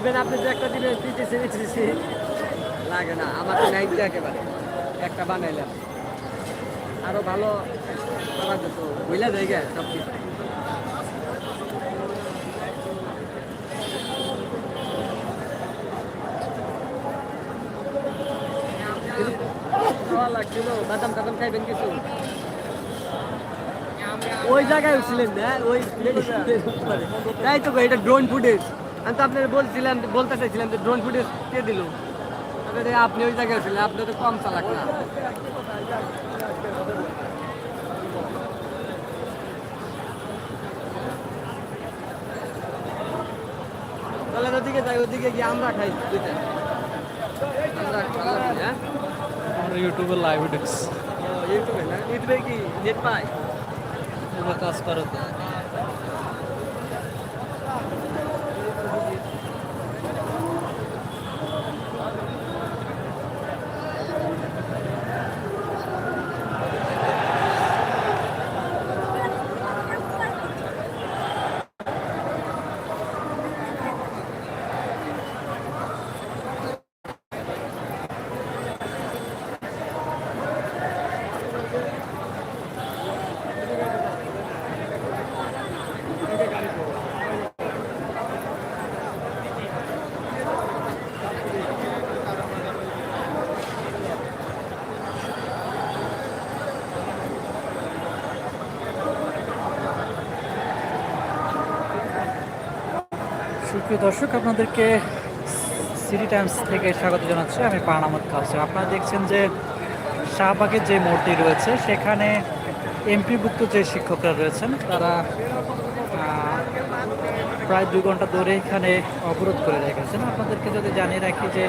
দিবেন, আপনি যে একটা দিবেন, দিতেছি দিতেছি। লাগে না আমার তো নাইট একেবারে। একটা বানাইলাম। আরও ভালো করা যেত বুঝলা জায়গা সব কিছু। ওই জায়গায় উঠছিলেন না, ওই তাই তো এটা ড্রোন ফুটেজ আমি তো আপনার বলছিলাম বলতে চাইছিলাম যে ড্রোন ফুটেজ কে দিল। আপনি ওই জায়গায় ছিলেন আপনি তো কম চালাক না। তাহলে ওদিকে যাই ওদিকে গিয়ে আমরা খাই দুইটা। আমরা খাওয়া হ্যাঁ? ইউটিউবে লাইভ ইউটিউবে না? ইউটিউবে কি নেট পাই কাজ করে তো। সুপ্রিয় দর্শক, আপনাদেরকে সিটি টাইমস থেকে স্বাগত জানাচ্ছি। আমি পান আহমদ আপনারা দেখছেন যে শাহবাগের যে মোড়টি রয়েছে, সেখানে এমপিভুক্ত যে শিক্ষকরা রয়েছেন, তারা প্রায় দুই ঘণ্টা ধরে এখানে অবরোধ করে রেখেছেন আপনাদেরকে যদি জানিয়ে রাখি যে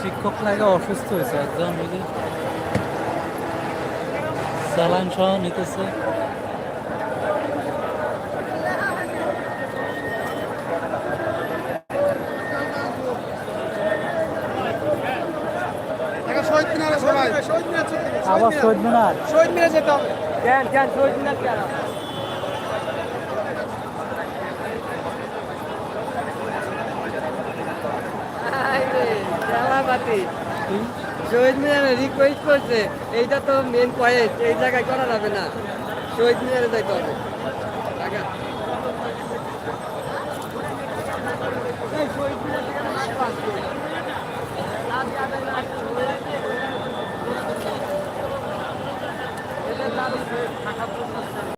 শিক্ষক লাগে অসুস্থ হয়েছে একদম ওই Saline সহ নিতেছে। আবার শহীদ মিনার? শহীদ মিনারে যেতে হবে। কেন কেন শহীদ মিনার কেন খেলাপাতি। শহীদ মিনারে রিকোয়েস্ট করছে, এইটা তো মেন পয়েন্ট এই জায়গায় করা যাবে না। শহীদ মিনারে যাইতে হবে।